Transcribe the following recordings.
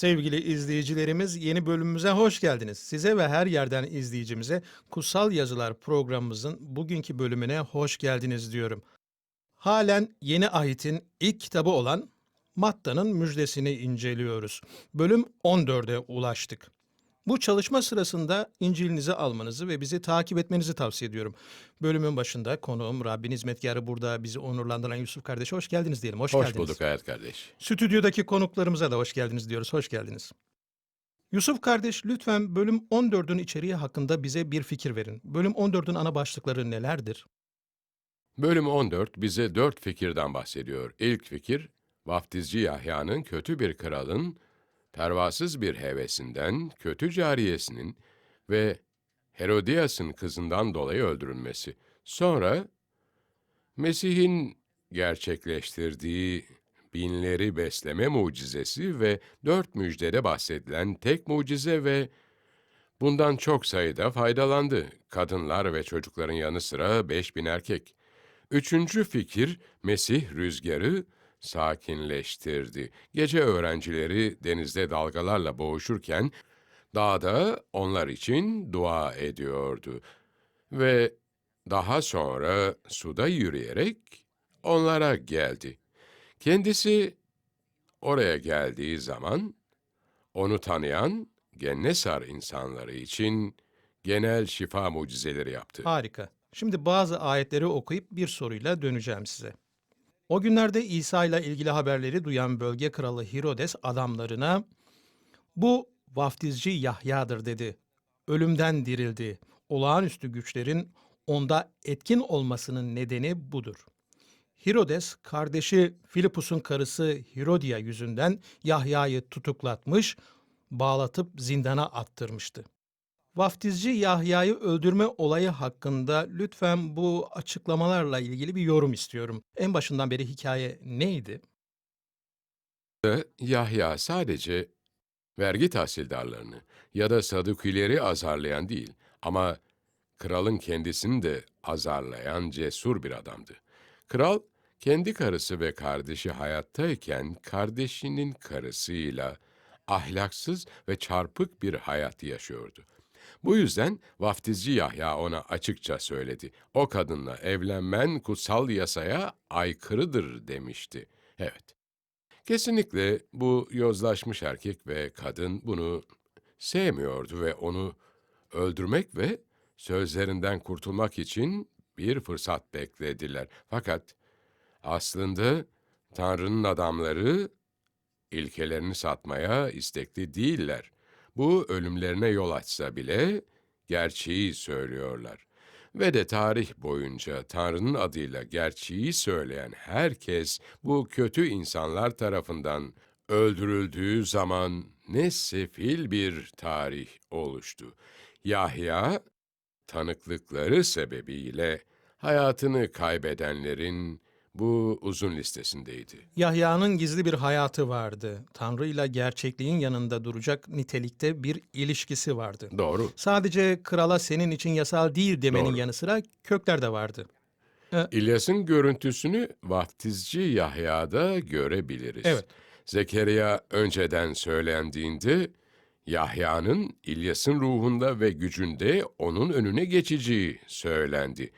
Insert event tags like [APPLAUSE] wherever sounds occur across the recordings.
Sevgili izleyicilerimiz yeni bölümümüze hoş geldiniz. Size ve her yerden izleyicimize Kutsal Yazılar programımızın bugünkü bölümüne hoş geldiniz diyorum. Halen Yeni Ahit'in ilk kitabı olan Matta'nın müjdesini inceliyoruz. Bölüm 14'e ulaştık. Bu çalışma sırasında İncil'inizi almanızı ve bizi takip etmenizi tavsiye ediyorum. Bölümün başında konuğum Rabbin hizmetkarı burada bizi onurlandıran Yusuf kardeş hoş geldiniz diyelim. Hoş, Hoş geldiniz. bulduk hayat kardeş. Stüdyodaki konuklarımıza da hoş geldiniz diyoruz. Hoş geldiniz. Yusuf kardeş lütfen bölüm 14'ün içeriği hakkında bize bir fikir verin. Bölüm 14'ün ana başlıkları nelerdir? Bölüm 14 bize dört fikirden bahsediyor. İlk fikir, vaftizci Yahya'nın kötü bir kralın, pervasız bir hevesinden, kötü cariyesinin ve Herodias'ın kızından dolayı öldürülmesi. Sonra, Mesih'in gerçekleştirdiği binleri besleme mucizesi ve dört müjdede bahsedilen tek mucize ve bundan çok sayıda faydalandı. Kadınlar ve çocukların yanı sıra beş bin erkek. Üçüncü fikir, Mesih rüzgarı sakinleştirdi. Gece öğrencileri denizde dalgalarla boğuşurken, dağda onlar için dua ediyordu. Ve daha sonra suda yürüyerek onlara geldi. Kendisi oraya geldiği zaman, onu tanıyan Gennesar insanları için genel şifa mucizeleri yaptı. Harika. Şimdi bazı ayetleri okuyup bir soruyla döneceğim size. O günlerde İsa ile ilgili haberleri duyan bölge kralı Herodes adamlarına bu vaftizci Yahya'dır dedi. Ölümden dirildi. Olağanüstü güçlerin onda etkin olmasının nedeni budur. Herodes kardeşi Filipus'un karısı Herodia yüzünden Yahya'yı tutuklatmış, bağlatıp zindana attırmıştı. Vaftizci Yahya'yı öldürme olayı hakkında lütfen bu açıklamalarla ilgili bir yorum istiyorum. En başından beri hikaye neydi? Yahya sadece vergi tahsildarlarını ya da sadukileri azarlayan değil ama kralın kendisini de azarlayan cesur bir adamdı. Kral kendi karısı ve kardeşi hayattayken kardeşinin karısıyla ahlaksız ve çarpık bir hayat yaşıyordu. Bu yüzden vaftizci Yahya ona açıkça söyledi. O kadınla evlenmen kutsal yasaya aykırıdır demişti. Evet. Kesinlikle bu yozlaşmış erkek ve kadın bunu sevmiyordu ve onu öldürmek ve sözlerinden kurtulmak için bir fırsat beklediler. Fakat aslında Tanrı'nın adamları ilkelerini satmaya istekli değiller. Bu ölümlerine yol açsa bile gerçeği söylüyorlar. Ve de tarih boyunca Tanrı'nın adıyla gerçeği söyleyen herkes bu kötü insanlar tarafından öldürüldüğü zaman ne sefil bir tarih oluştu. Yahya tanıklıkları sebebiyle hayatını kaybedenlerin bu uzun listesindeydi. Yahya'nın gizli bir hayatı vardı. Tanrı ile gerçekliğin yanında duracak nitelikte bir ilişkisi vardı. Doğru. Sadece krala senin için yasal değil demenin Doğru. yanı sıra kökler de vardı. İlyas'ın görüntüsünü vaftizci Yahya'da görebiliriz. Evet. Zekeriya önceden söylendiğinde Yahya'nın İlyas'ın ruhunda ve gücünde onun önüne geçeceği söylendi.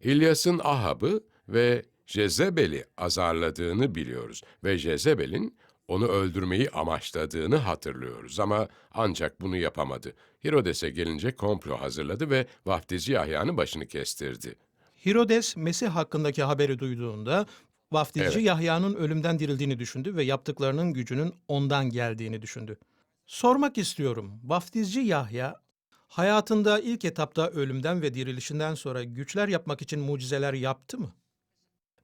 İlyas'ın Ahab'ı ve Jezebel'i azarladığını biliyoruz ve Jezebel'in onu öldürmeyi amaçladığını hatırlıyoruz ama ancak bunu yapamadı. Herodes'e gelince komplo hazırladı ve vaftizci Yahya'nın başını kestirdi. Herodes Mesih hakkındaki haberi duyduğunda vaftizci Evet. Yahya'nın ölümden dirildiğini düşündü ve yaptıklarının gücünün ondan geldiğini düşündü. Sormak istiyorum. Vaftizci Yahya hayatında ilk etapta ölümden ve dirilişinden sonra güçler yapmak için mucizeler yaptı mı?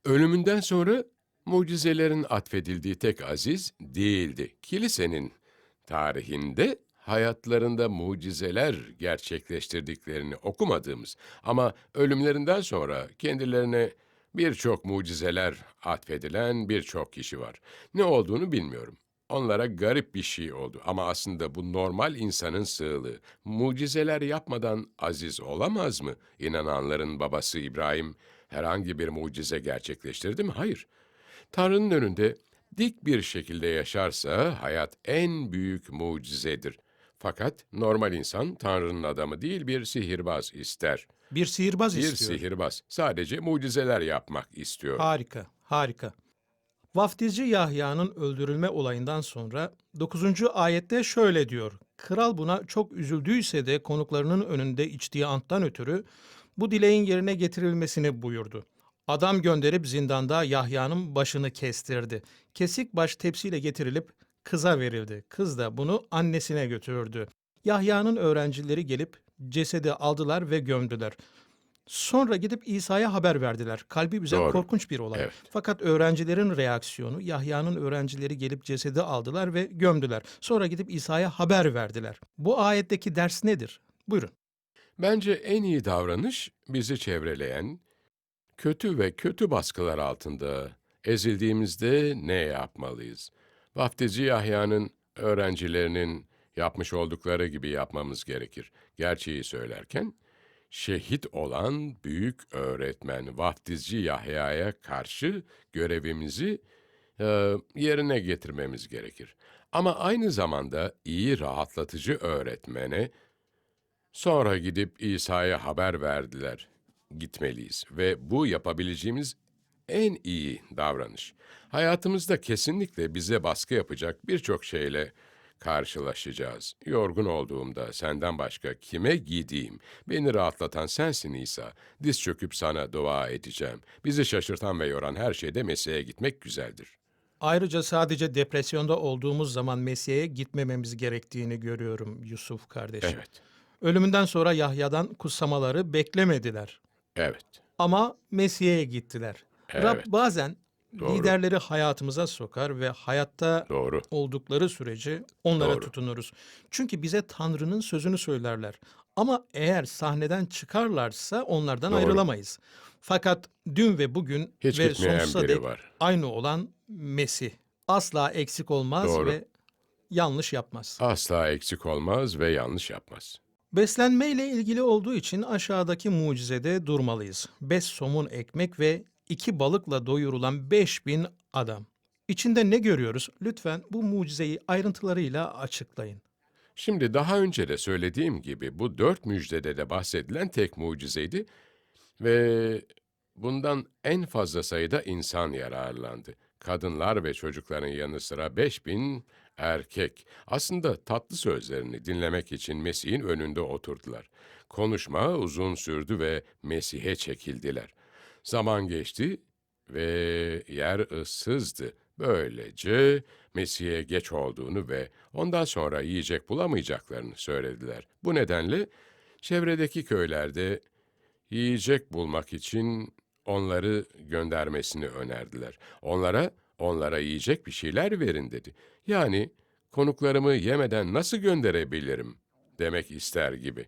Ölümünden sonra mucizelerin atfedildiği tek aziz değildi. Kilisenin tarihinde hayatlarında mucizeler gerçekleştirdiklerini okumadığımız ama ölümlerinden sonra kendilerine birçok mucizeler atfedilen birçok kişi var. Ne olduğunu bilmiyorum. Onlara garip bir şey oldu ama aslında bu normal insanın sığlığı. Mucizeler yapmadan aziz olamaz mı? İnananların babası İbrahim herhangi bir mucize gerçekleştirdi mi? Hayır. Tanrı'nın önünde dik bir şekilde yaşarsa hayat en büyük mucizedir. Fakat normal insan Tanrı'nın adamı değil bir sihirbaz ister. Bir sihirbaz Bir istiyor. sihirbaz sadece mucizeler yapmak istiyor. Harika, harika. Vaftizci Yahya'nın öldürülme olayından sonra 9. ayette şöyle diyor. Kral buna çok üzüldüyse de konuklarının önünde içtiği anttan ötürü bu dileğin yerine getirilmesini buyurdu. Adam gönderip zindanda Yahya'nın başını kestirdi. Kesik baş tepsiyle getirilip kıza verildi. Kız da bunu annesine götürdü. Yahya'nın öğrencileri gelip cesedi aldılar ve gömdüler. Sonra gidip İsa'ya haber verdiler. Kalbi bize Doğru. korkunç bir olay. Evet. Fakat öğrencilerin reaksiyonu Yahya'nın öğrencileri gelip cesedi aldılar ve gömdüler. Sonra gidip İsa'ya haber verdiler. Bu ayetteki ders nedir? Buyurun. Bence en iyi davranış bizi çevreleyen, kötü ve kötü baskılar altında ezildiğimizde ne yapmalıyız? Vaftizci Yahya'nın öğrencilerinin yapmış oldukları gibi yapmamız gerekir. Gerçeği söylerken, şehit olan büyük öğretmen Vaftizci Yahya'ya karşı görevimizi e, yerine getirmemiz gerekir. Ama aynı zamanda iyi rahatlatıcı öğretmene Sonra gidip İsa'ya haber verdiler. Gitmeliyiz ve bu yapabileceğimiz en iyi davranış. Hayatımızda kesinlikle bize baskı yapacak birçok şeyle karşılaşacağız. Yorgun olduğumda senden başka kime gideyim? Beni rahatlatan sensin İsa. Diz çöküp sana dua edeceğim. Bizi şaşırtan ve yoran her şeyde Mesih'e gitmek güzeldir. Ayrıca sadece depresyonda olduğumuz zaman Mesih'e gitmememiz gerektiğini görüyorum Yusuf kardeşim. Evet, Ölümünden sonra Yahya'dan kutsamaları beklemediler. evet, Ama Mesih'e gittiler. Rab Evet. bazen Doğru. liderleri hayatımıza sokar ve hayatta doğru. oldukları sürece onlara Doğru. tutunuruz. Çünkü bize Tanrı'nın sözünü söylerler. Ama eğer sahneden çıkarlarsa onlardan Doğru. ayrılamayız. Fakat dün ve bugün Hiç ve sonsuza dek var. aynı olan Mesih. Asla eksik olmaz Doğru. ve yanlış yapmaz. Asla eksik olmaz ve yanlış yapmaz. Beslenme ile ilgili olduğu için aşağıdaki mucizede durmalıyız. Beş somun ekmek ve iki balıkla doyurulan beş bin adam. İçinde ne görüyoruz? Lütfen bu mucizeyi ayrıntılarıyla açıklayın. Şimdi daha önce de söylediğim gibi bu dört müjdede de bahsedilen tek mucizeydi ve bundan en fazla sayıda insan yararlandı. Kadınlar ve çocukların yanı sıra 5000 erkek. Aslında tatlı sözlerini dinlemek için Mesih'in önünde oturdular. Konuşma uzun sürdü ve Mesih'e çekildiler. Zaman geçti ve yer ıssızdı. Böylece Mesih'e geç olduğunu ve ondan sonra yiyecek bulamayacaklarını söylediler. Bu nedenle çevredeki köylerde yiyecek bulmak için onları göndermesini önerdiler. Onlara, onlara yiyecek bir şeyler verin dedi. Yani konuklarımı yemeden nasıl gönderebilirim demek ister gibi.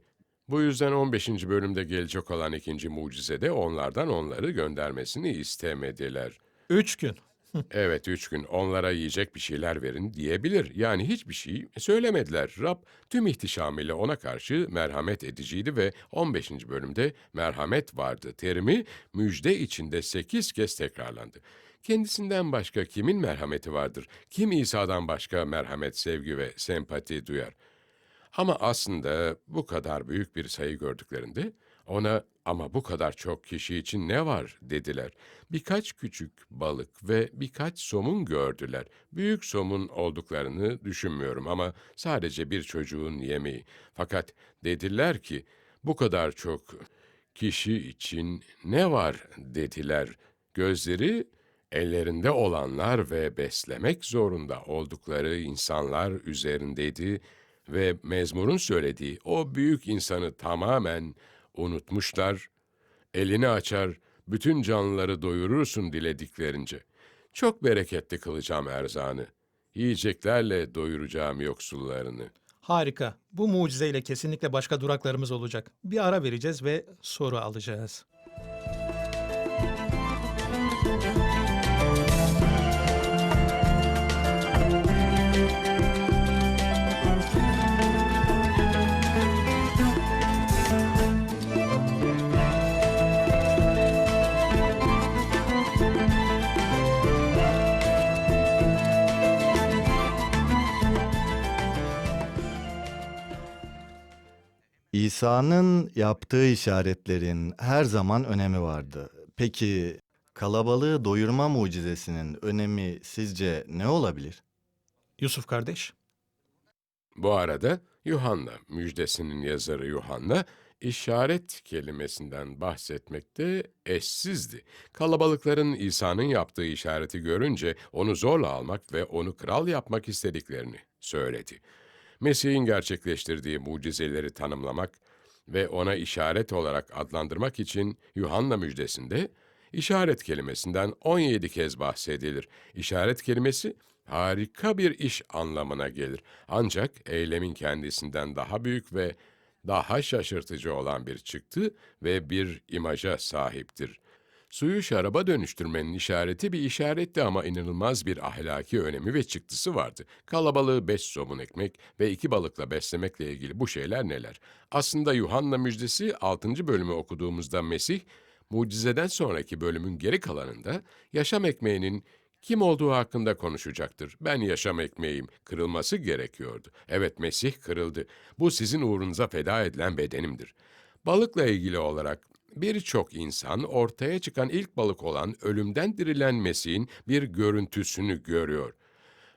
Bu yüzden 15. bölümde gelecek olan ikinci mucizede onlardan onları göndermesini istemediler. Üç gün. [LAUGHS] Evet üç gün onlara yiyecek bir şeyler verin diyebilir. Yani hiçbir şey söylemediler. Rab tüm ihtişamıyla ona karşı merhamet ediciydi ve 15. bölümde merhamet vardı terimi müjde içinde sekiz kez tekrarlandı. Kendisinden başka kimin merhameti vardır? Kim İsa'dan başka merhamet, sevgi ve sempati duyar? Ama aslında bu kadar büyük bir sayı gördüklerinde ona Ama bu kadar çok kişi için ne var dediler. Birkaç küçük balık ve birkaç somun gördüler. Büyük somun olduklarını düşünmüyorum ama sadece bir çocuğun yemeği. Fakat dediler ki bu kadar çok kişi için ne var dediler. Gözleri ellerinde olanlar ve beslemek zorunda oldukları insanlar üzerindeydi ve mezmurun söylediği o büyük insanı tamamen unutmuşlar. Elini açar, bütün canlıları doyurursun dilediklerince. Çok bereketli kılacağım erzağını. Yiyeceklerle doyuracağım yoksullarını. Harika. Bu mucizeyle kesinlikle başka duraklarımız olacak. Bir ara vereceğiz ve soru alacağız. İsa'nın yaptığı işaretlerin her zaman önemi vardı. Peki kalabalığı doyurma mucizesinin önemi sizce ne olabilir? Yusuf kardeş. Bu arada Yuhanna, müjdesinin yazarı Yuhanna, işaret kelimesinden bahsetmekte eşsizdi. Kalabalıkların İsa'nın yaptığı işareti görünce onu zorla almak ve onu kral yapmak istediklerini söyledi. Mesih'in gerçekleştirdiği mucizeleri tanımlamak ve ona işaret olarak adlandırmak için Yuhanna müjdesinde işaret kelimesinden 17 kez bahsedilir. İşaret kelimesi harika bir iş anlamına gelir. Ancak eylemin kendisinden daha büyük ve daha şaşırtıcı olan bir çıktı ve bir imaja sahiptir. Suyu şaraba dönüştürmenin işareti bir işaretti ama inanılmaz bir ahlaki önemi ve çıktısı vardı. Kalabalığı beş somun ekmek ve iki balıkla beslemekle ilgili bu şeyler neler? Aslında Yuhanna müjdesi 6. bölümü okuduğumuzda Mesih, mucizeden sonraki bölümün geri kalanında yaşam ekmeğinin kim olduğu hakkında konuşacaktır. Ben yaşam ekmeğim, kırılması gerekiyordu. Evet Mesih kırıldı. Bu sizin uğrunuza feda edilen bedenimdir. Balıkla ilgili olarak birçok insan ortaya çıkan ilk balık olan ölümden dirilen Mesih'in bir görüntüsünü görüyor.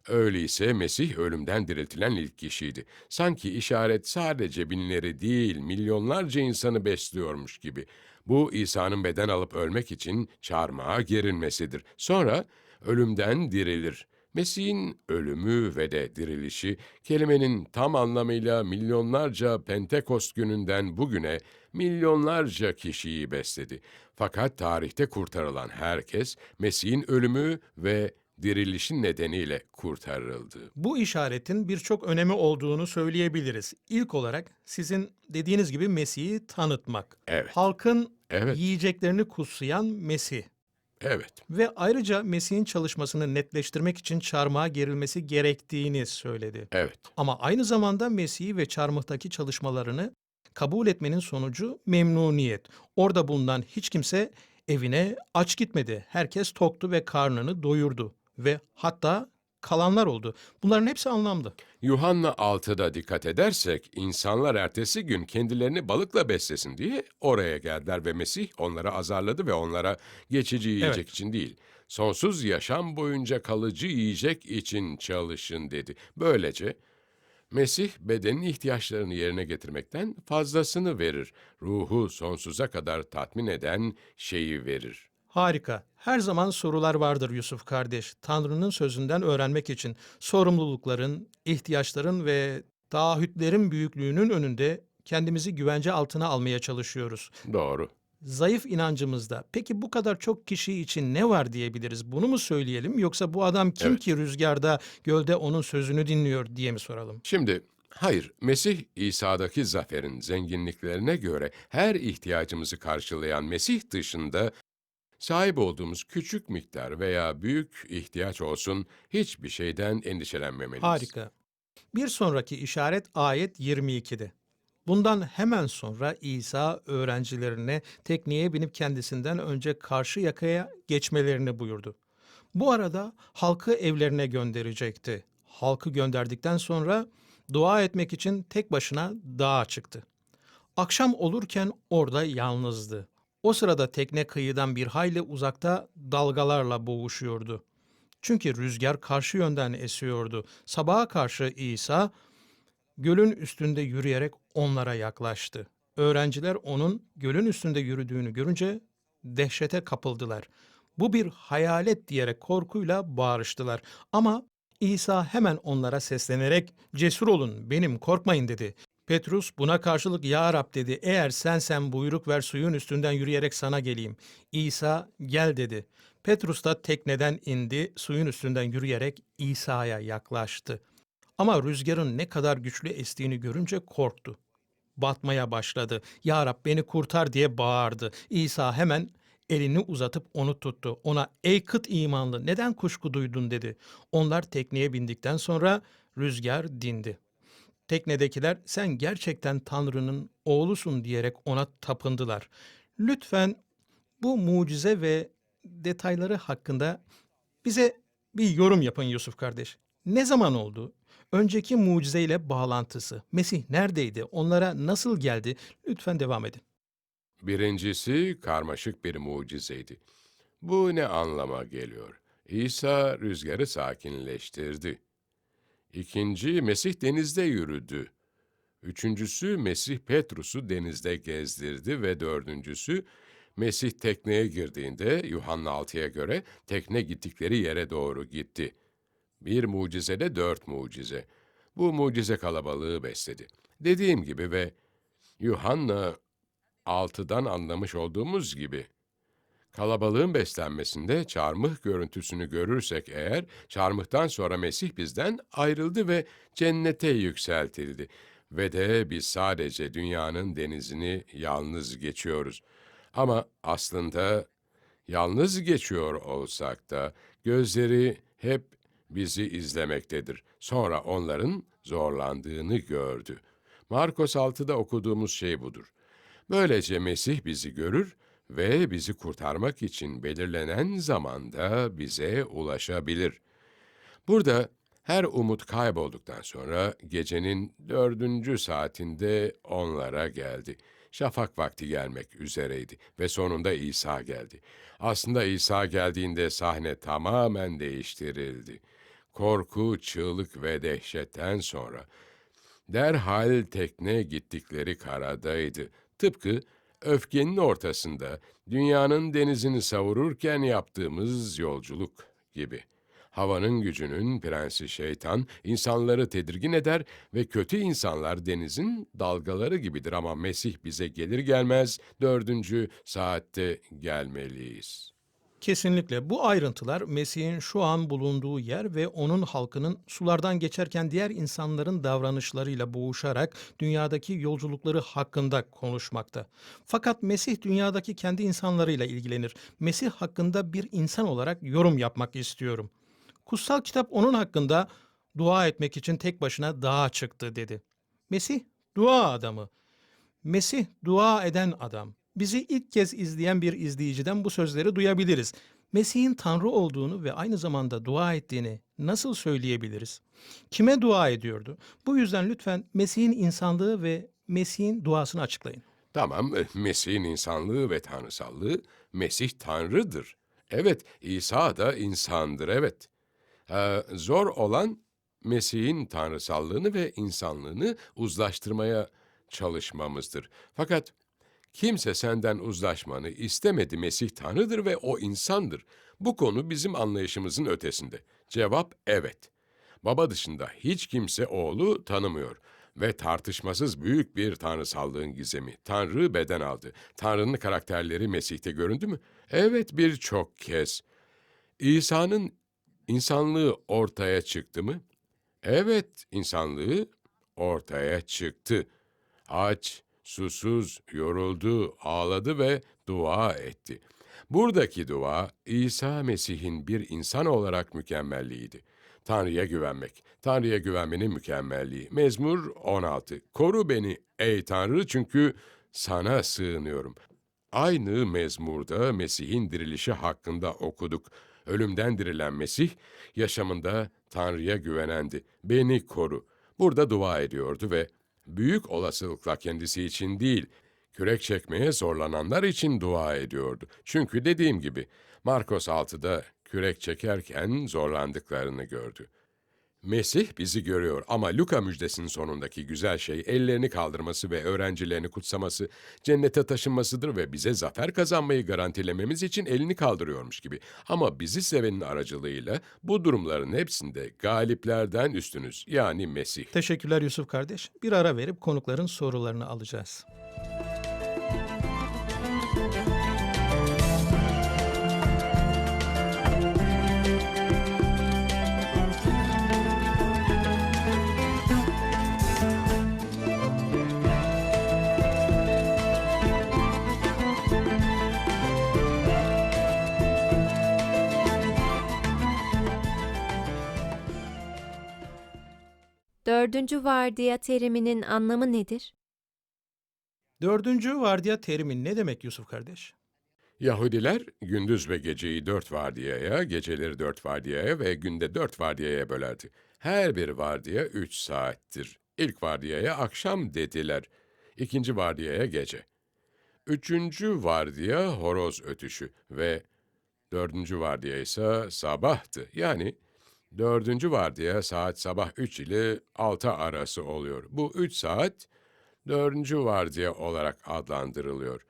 Öyleyse Mesih ölümden diriltilen ilk kişiydi. Sanki işaret sadece binleri değil, milyonlarca insanı besliyormuş gibi. Bu İsa'nın beden alıp ölmek için çarmıha gerilmesidir. Sonra ölümden dirilir. Mesih'in ölümü ve de dirilişi kelimenin tam anlamıyla milyonlarca Pentekost gününden bugüne milyonlarca kişiyi besledi. Fakat tarihte kurtarılan herkes Mesih'in ölümü ve dirilişin nedeniyle kurtarıldı. Bu işaretin birçok önemi olduğunu söyleyebiliriz. İlk olarak sizin dediğiniz gibi Mesih'i tanıtmak. Evet. Halkın Evet. yiyeceklerini kutsayan Mesih. Evet. Ve ayrıca Mesih'in çalışmasını netleştirmek için çarmıha gerilmesi gerektiğini söyledi. Evet. Ama aynı zamanda Mesih'i ve çarmıhtaki çalışmalarını kabul etmenin sonucu memnuniyet. Orada bulunan hiç kimse evine aç gitmedi. Herkes toktu ve karnını doyurdu. Ve hatta kalanlar oldu. Bunların hepsi anlamlı. Yuhanna 6'da dikkat edersek insanlar ertesi gün kendilerini balıkla beslesin diye oraya geldiler ve Mesih onları azarladı ve onlara geçici yiyecek Evet. için değil, sonsuz yaşam boyunca kalıcı yiyecek için çalışın dedi. Böylece Mesih bedenin ihtiyaçlarını yerine getirmekten fazlasını verir. Ruhu sonsuza kadar tatmin eden şeyi verir. Harika. Her zaman sorular vardır Yusuf kardeş. Tanrı'nın sözünden öğrenmek için sorumlulukların, ihtiyaçların ve taahhütlerin büyüklüğünün önünde kendimizi güvence altına almaya çalışıyoruz. Doğru. Zayıf inancımızda peki bu kadar çok kişi için ne var diyebiliriz? Bunu mu söyleyelim yoksa bu adam kim Evet. ki rüzgarda, gölde onun sözünü dinliyor diye mi soralım? Şimdi hayır, Mesih İsa'daki zaferin zenginliklerine göre her ihtiyacımızı karşılayan Mesih dışında sahip olduğumuz küçük miktar veya büyük ihtiyaç olsun hiçbir şeyden endişelenmemeliyiz. Harika. Bir sonraki işaret ayet 22'de. Bundan hemen sonra İsa öğrencilerine tekneye binip kendisinden önce karşı yakaya geçmelerini buyurdu. Bu arada halkı evlerine gönderecekti. Halkı gönderdikten sonra dua etmek için tek başına dağa çıktı. Akşam olurken orada yalnızdı. O sırada tekne kıyıdan bir hayli uzakta dalgalarla boğuşuyordu. Çünkü rüzgar karşı yönden esiyordu. Sabaha karşı İsa gölün üstünde yürüyerek onlara yaklaştı. Öğrenciler onun gölün üstünde yürüdüğünü görünce dehşete kapıldılar. Bu bir hayalet diyerek korkuyla bağırıştılar. Ama İsa hemen onlara seslenerek cesur olun benim korkmayın dedi. Petrus buna karşılık ya Rab dedi eğer sensen buyruk ver suyun üstünden yürüyerek sana geleyim. İsa gel dedi. Petrus da tekneden indi suyun üstünden yürüyerek İsa'ya yaklaştı. Ama rüzgarın ne kadar güçlü estiğini görünce korktu. Batmaya başladı. Ya Rab beni kurtar diye bağırdı. İsa hemen elini uzatıp onu tuttu. Ona ey kıt imanlı neden kuşku duydun dedi. Onlar tekneye bindikten sonra rüzgar dindi. Teknedekiler sen gerçekten Tanrı'nın oğlusun diyerek ona tapındılar. Lütfen bu mucize ve detayları hakkında bize bir yorum yapın Yusuf kardeş. Ne zaman oldu? Önceki mucizeyle bağlantısı. Mesih neredeydi? Onlara nasıl geldi? Lütfen devam edin. Birincisi karmaşık bir mucizeydi. Bu ne anlama geliyor? İsa rüzgarı sakinleştirdi. İkinci, Mesih denizde yürüdü. Üçüncüsü, Mesih Petrus'u denizde gezdirdi ve dördüncüsü, Mesih tekneye girdiğinde Yuhanna 6'ya göre tekne gittikleri yere doğru gitti. Bir mucizede dört mucize. Bu mucize kalabalığı besledi. Dediğim gibi ve Yuhanna 6'dan anlamış olduğumuz gibi kalabalığın beslenmesinde çarmıh görüntüsünü görürsek eğer, çarmıhtan sonra Mesih bizden ayrıldı ve cennete yükseltildi. Ve de biz sadece dünyanın denizini yalnız geçiyoruz. Ama aslında yalnız geçiyor olsak da gözleri hep bizi izlemektedir. Sonra onların zorlandığını gördü. Markos 6'da okuduğumuz şey budur. Böylece Mesih bizi görür ve bizi kurtarmak için belirlenen zamanda bize ulaşabilir. Burada her umut kaybolduktan sonra gecenin dördüncü saatinde onlara geldi. Şafak vakti gelmek üzereydi ve sonunda İsa geldi. Aslında İsa geldiğinde sahne tamamen değiştirildi. Korku, çığlık ve dehşetten sonra derhal tekne gittikleri karadaydı. Tıpkı öfkenin ortasında dünyanın denizini savururken yaptığımız yolculuk gibi. Havanın gücünün prensi şeytan insanları tedirgin eder ve kötü insanlar denizin dalgaları gibidir ama Mesih bize gelir gelmez dördüncü saatte gelmeliyiz. Kesinlikle bu ayrıntılar Mesih'in şu an bulunduğu yer ve onun halkının sulardan geçerken diğer insanların davranışlarıyla boğuşarak dünyadaki yolculukları hakkında konuşmakta. Fakat Mesih dünyadaki kendi insanlarıyla ilgilenir. Mesih hakkında bir insan olarak yorum yapmak istiyorum. Kutsal kitap onun hakkında dua etmek için tek başına dağa çıktı dedi. Mesih dua adamı. Mesih dua eden adam. Bizi ilk kez izleyen bir izleyiciden bu sözleri duyabiliriz. Mesih'in Tanrı olduğunu ve aynı zamanda dua ettiğini nasıl söyleyebiliriz? Kime dua ediyordu? Bu yüzden lütfen Mesih'in insanlığı ve Mesih'in duasını açıklayın. Tamam, eh, Mesih'in insanlığı ve tanrısallığı, Mesih Tanrı'dır. Evet, İsa da insandır, evet. Ee, zor olan Mesih'in tanrısallığını ve insanlığını uzlaştırmaya çalışmamızdır. Fakat kimse senden uzlaşmanı istemedi. Mesih Tanrı'dır ve o insandır. Bu konu bizim anlayışımızın ötesinde. Cevap evet. Baba dışında hiç kimse oğlu tanımıyor. Ve tartışmasız büyük bir tanrısallığın gizemi. Tanrı beden aldı. Tanrı'nın karakterleri Mesih'te göründü mü? Evet birçok kez. İsa'nın insanlığı ortaya çıktı mı? Evet, insanlığı ortaya çıktı. Aç, susuz, yoruldu, ağladı ve dua etti. Buradaki dua İsa Mesih'in bir insan olarak mükemmelliğiydi. Tanrı'ya güvenmek, Tanrı'ya güvenmenin mükemmelliği. Mezmur 16. Koru beni ey Tanrı çünkü sana sığınıyorum. Aynı mezmurda Mesih'in dirilişi hakkında okuduk. Ölümden dirilen Mesih, yaşamında Tanrı'ya güvenendi. Beni koru. Burada dua ediyordu ve büyük olasılıkla kendisi için değil, kürek çekmeye zorlananlar için dua ediyordu. Çünkü dediğim gibi Markos 6'da kürek çekerken zorlandıklarını gördü. Mesih bizi görüyor ama Luka müjdesinin sonundaki güzel şey ellerini kaldırması ve öğrencilerini kutsaması, cennete taşınmasıdır ve bize zafer kazanmayı garantilememiz için elini kaldırıyormuş gibi. Ama bizi sevenin aracılığıyla bu durumların hepsinde galiplerden üstünüz yani Mesih. Teşekkürler Yusuf kardeş. Bir ara verip konukların sorularını alacağız. Dördüncü vardiya teriminin anlamı nedir? Dördüncü vardiya terimi ne demek Yusuf kardeş? Yahudiler gündüz ve geceyi dört vardiyaya, geceleri dört vardiyaya ve günde dört vardiyaya bölerdi. Her bir vardiya üç saattir. İlk vardiyaya akşam dediler. İkinci vardiyaya gece. Üçüncü vardiya horoz ötüşü ve dördüncü vardiya ise sabahtı. Yani dördüncü vardiya saat sabah üç ile altı arası oluyor. Bu üç saat dördüncü vardiya olarak adlandırılıyor.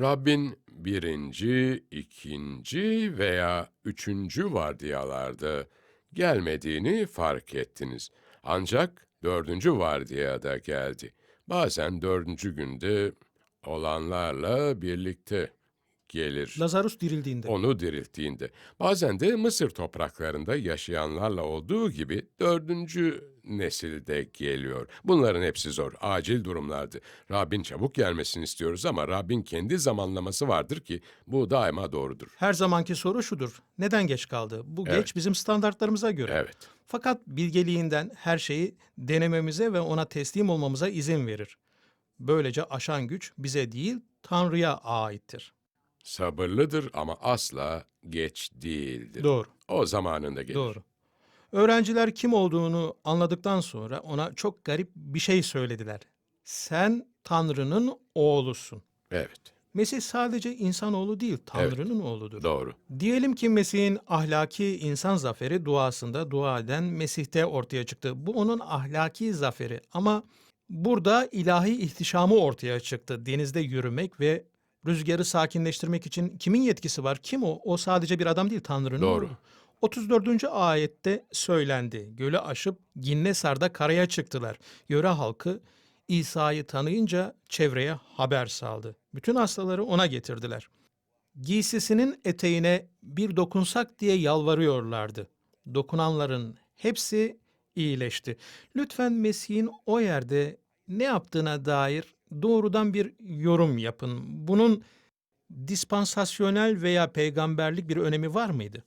Rabbin birinci, ikinci veya üçüncü vardiyalarda gelmediğini fark ettiniz. Ancak dördüncü vardiyada geldi. Bazen dördüncü günde olanlarla birlikte gelir. Lazarus dirildiğinde. Onu dirilttiğinde. Bazen de Mısır topraklarında yaşayanlarla olduğu gibi dördüncü nesilde geliyor. Bunların hepsi zor, acil durumlardı. Rabbin çabuk gelmesini istiyoruz ama Rabbin kendi zamanlaması vardır ki bu daima doğrudur. Her zamanki soru şudur. Neden geç kaldı? Bu Evet. geç bizim standartlarımıza göre. Evet, Fakat bilgeliğinden her şeyi denememize ve ona teslim olmamıza izin verir. Böylece aşan güç bize değil Tanrı'ya aittir. Sabırlıdır ama asla geç değildir. Doğru, O zamanında gelir. doğru. Öğrenciler kim olduğunu anladıktan sonra ona çok garip bir şey söylediler. Sen Tanrı'nın oğlusun. Evet, Mesih sadece insanoğlu değil, Tanrı'nın oğludur. doğru. Diyelim ki Mesih'in ahlaki insan zaferi duasında dua eden Mesih'te ortaya çıktı. Bu onun ahlaki zaferi ama burada ilahi ihtişamı ortaya çıktı. Denizde yürümek ve rüzgarı sakinleştirmek için kimin yetkisi var? Kim o? O sadece bir adam değil, Tanrı'nın Doğru. oğlu. 34. ayette söylendi. Gölü aşıp Ginnesar'da karaya çıktılar. Yöre halkı İsa'yı tanıyınca çevreye haber saldı. Bütün hastaları ona getirdiler giysisinin eteğine bir dokunsak diye yalvarıyorlardı. Dokunanların hepsi iyileşti. Lütfen Mesih'in o yerde ne yaptığına dair doğrudan bir yorum yapın. Bunun dispansasyonel veya peygamberlik bir önemi var mıydı?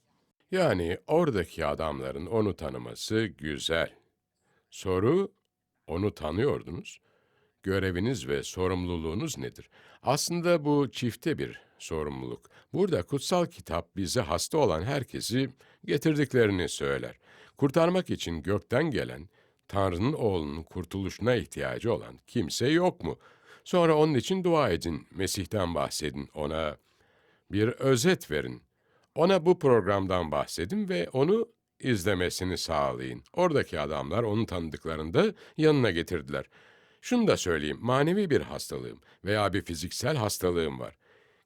Yani oradaki adamların onu tanıması güzel. Soru, onu tanıyordunuz. Göreviniz ve sorumluluğunuz nedir? Aslında bu çifte bir sorumluluk. Burada kutsal kitap bize hasta olan herkesi getirdiklerini söyler. Kurtarmak için gökten gelen, Tanrı'nın oğlunun kurtuluşuna ihtiyacı olan kimse yok mu? Sonra onun için dua edin, Mesih'ten bahsedin, ona bir özet verin. Ona bu programdan bahsedin ve onu izlemesini sağlayın. Oradaki adamlar onu tanıdıklarında yanına getirdiler. Şunu da söyleyeyim, manevi bir hastalığım veya bir fiziksel hastalığım var.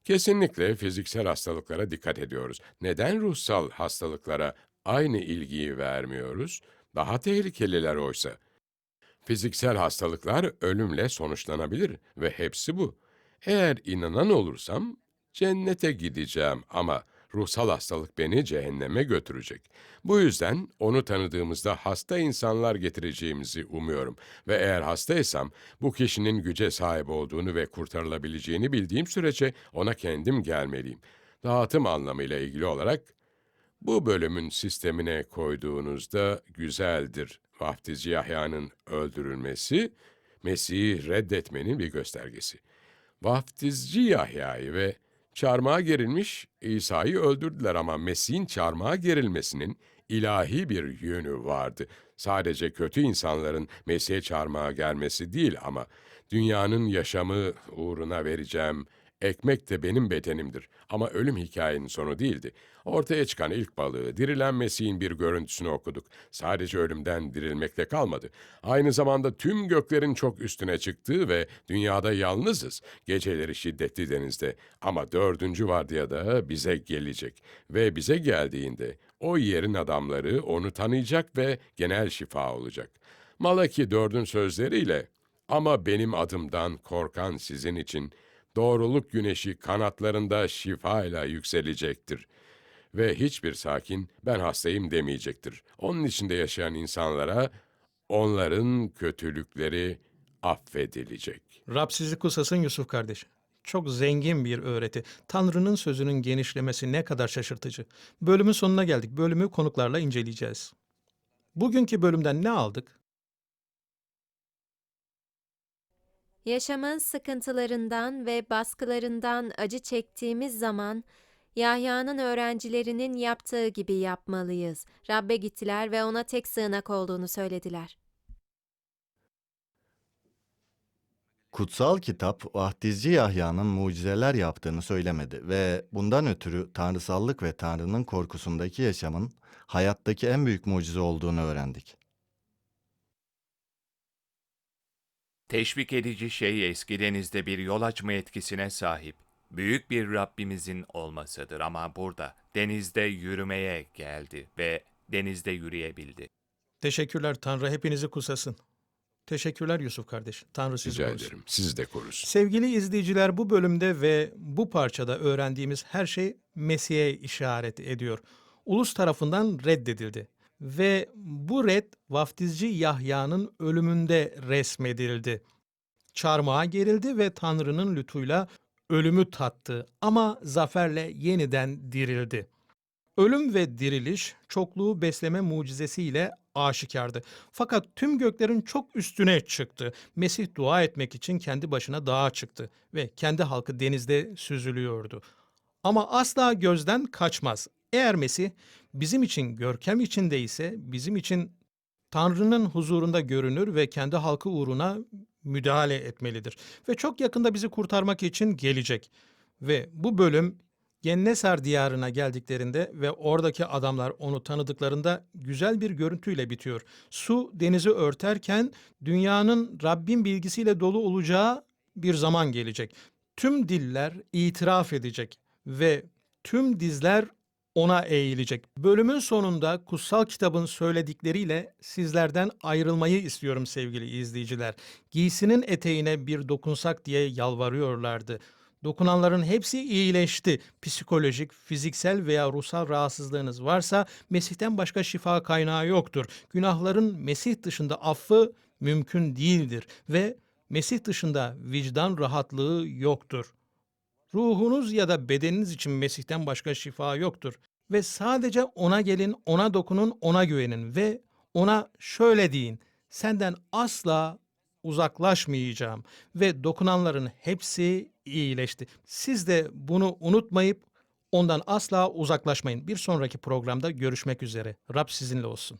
Kesinlikle fiziksel hastalıklara dikkat ediyoruz. Neden ruhsal hastalıklara aynı ilgiyi vermiyoruz? Daha tehlikeliler oysa. Fiziksel hastalıklar ölümle sonuçlanabilir ve hepsi bu. Eğer inanan olursam cennete gideceğim ama ruhsal hastalık beni cehenneme götürecek. Bu yüzden onu tanıdığımızda hasta insanlar getireceğimizi umuyorum ve eğer hastaysam bu kişinin güce sahip olduğunu ve kurtarılabileceğini bildiğim sürece ona kendim gelmeliyim. Dağıtım anlamıyla ilgili olarak bu bölümün sistemine koyduğunuzda güzeldir. Vaftizci Yahya'nın öldürülmesi, Mesih'i reddetmenin bir göstergesi. Vaftizci Yahya'yı ve çarmıha gerilmiş İsa'yı öldürdüler ama Mesih'in çarmıha gerilmesinin ilahi bir yönü vardı. Sadece kötü insanların Mesih'e çarmıha gelmesi değil ama dünyanın yaşamı uğruna vereceğim ekmek de benim bedenimdir. Ama ölüm hikayenin sonu değildi. Ortaya çıkan ilk balığı, dirilen Mesih'in bir görüntüsünü okuduk. Sadece ölümden dirilmekle kalmadı. Aynı zamanda tüm göklerin çok üstüne çıktığı ve dünyada yalnızız. Geceleri şiddetli denizde. Ama dördüncü vardiyada bize gelecek. Ve bize geldiğinde o yerin adamları onu tanıyacak ve genel şifa olacak. Malaki dördün sözleriyle ama benim adımdan korkan sizin için doğruluk güneşi kanatlarında şifayla yükselecektir. Ve hiçbir sakin ben hastayım demeyecektir. Onun içinde yaşayan insanlara onların kötülükleri affedilecek. Rab sizi kusasın Yusuf kardeş. Çok zengin bir öğreti. Tanrı'nın sözünün genişlemesi ne kadar şaşırtıcı. Bölümün sonuna geldik. Bölümü konuklarla inceleyeceğiz. Bugünkü bölümden ne aldık? Yaşamın sıkıntılarından ve baskılarından acı çektiğimiz zaman Yahya'nın öğrencilerinin yaptığı gibi yapmalıyız. Rabbe gittiler ve ona tek sığınak olduğunu söylediler. Kutsal kitap vahdizci Yahya'nın mucizeler yaptığını söylemedi ve bundan ötürü tanrısallık ve Tanrı'nın korkusundaki yaşamın hayattaki en büyük mucize olduğunu öğrendik. Teşvik edici şey eski denizde bir yol açma etkisine sahip. Büyük bir Rabbimizin olmasıdır ama burada denizde yürümeye geldi ve denizde yürüyebildi. Teşekkürler Tanrı hepinizi kusasın. Teşekkürler Yusuf kardeş. Tanrı sizi Rica korusun. ederim. Siz de korusun. Sevgili izleyiciler bu bölümde ve bu parçada öğrendiğimiz her şey Mesih'e işaret ediyor. Ulus tarafından reddedildi ve bu red vaftizci Yahya'nın ölümünde resmedildi. Çarmıha gerildi ve Tanrı'nın lütfuyla ölümü tattı ama zaferle yeniden dirildi. Ölüm ve diriliş çokluğu besleme mucizesiyle aşikardı. Fakat tüm göklerin çok üstüne çıktı. Mesih dua etmek için kendi başına dağa çıktı ve kendi halkı denizde süzülüyordu. Ama asla gözden kaçmaz. Eğer Mesih bizim için görkem içinde ise bizim için Tanrı'nın huzurunda görünür ve kendi halkı uğruna müdahale etmelidir. Ve çok yakında bizi kurtarmak için gelecek. Ve bu bölüm Genneser diyarına geldiklerinde ve oradaki adamlar onu tanıdıklarında güzel bir görüntüyle bitiyor. Su denizi örterken dünyanın Rabbin bilgisiyle dolu olacağı bir zaman gelecek. Tüm diller itiraf edecek ve tüm dizler ona eğilecek. Bölümün sonunda kutsal kitabın söyledikleriyle sizlerden ayrılmayı istiyorum sevgili izleyiciler. Giysinin eteğine bir dokunsak diye yalvarıyorlardı. Dokunanların hepsi iyileşti. Psikolojik, fiziksel veya ruhsal rahatsızlığınız varsa Mesih'ten başka şifa kaynağı yoktur. Günahların Mesih dışında affı mümkün değildir ve Mesih dışında vicdan rahatlığı yoktur. Ruhunuz ya da bedeniniz için Mesih'ten başka şifa yoktur. Ve sadece ona gelin, ona dokunun, ona güvenin ve ona şöyle deyin. Senden asla uzaklaşmayacağım ve dokunanların hepsi iyileşti. Siz de bunu unutmayıp ondan asla uzaklaşmayın. Bir sonraki programda görüşmek üzere. Rab sizinle olsun.